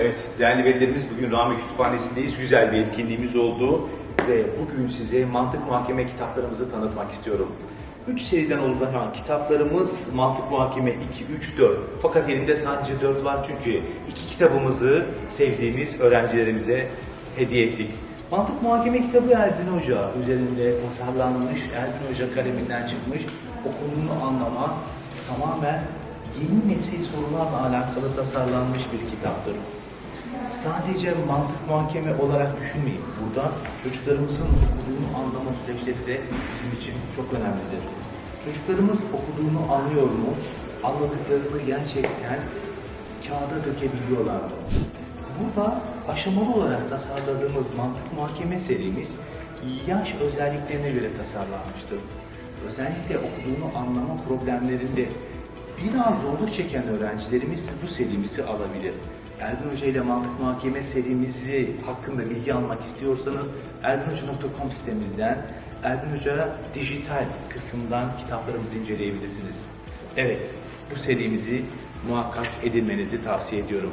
Evet, değerli velilerimiz bugün Rami Kütüphanesi'ndeyiz. Güzel bir etkinliğimiz oldu ve bugün size mantık muhakeme kitaplarımızı tanıtmak istiyorum. Üç seriden oluşan kitaplarımız Mantık Muhakeme 2, 3, 4. Fakat elimde sadece 4 var çünkü iki kitabımızı sevdiğimiz öğrencilerimize hediye ettik. Mantık Muhakeme kitabı Ergün Hoca üzerinde tasarlanmış, Ergün Hoca kaleminden çıkmış, okulunu anlama tamamen yeni nesil sorularla alakalı tasarlanmış bir kitaptır. Sadece mantık muhakeme olarak düşünmeyin. Burada çocuklarımızın okuduğunu anlama süreçleri de bizim için çok önemlidir. Çocuklarımız okuduğunu anlıyor mu? Anladıklarını gerçekten kağıda dökebiliyorlar mı? Burada aşamalı olarak tasarladığımız mantık muhakeme serimiz yaş özelliklerine göre tasarlanmıştır. Özellikle okuduğunu anlama problemlerinde biraz zorluk çeken öğrencilerimiz bu serimizi alabilir. Ergun Hoca ile mantık muhakeme serimizi hakkında bilgi almak istiyorsanız ergunhoca.com sitemizden Ergun Hoca dijital kısımdan kitaplarımızı inceleyebilirsiniz. Evet, bu serimizi muhakkak edinmenizi tavsiye ediyorum.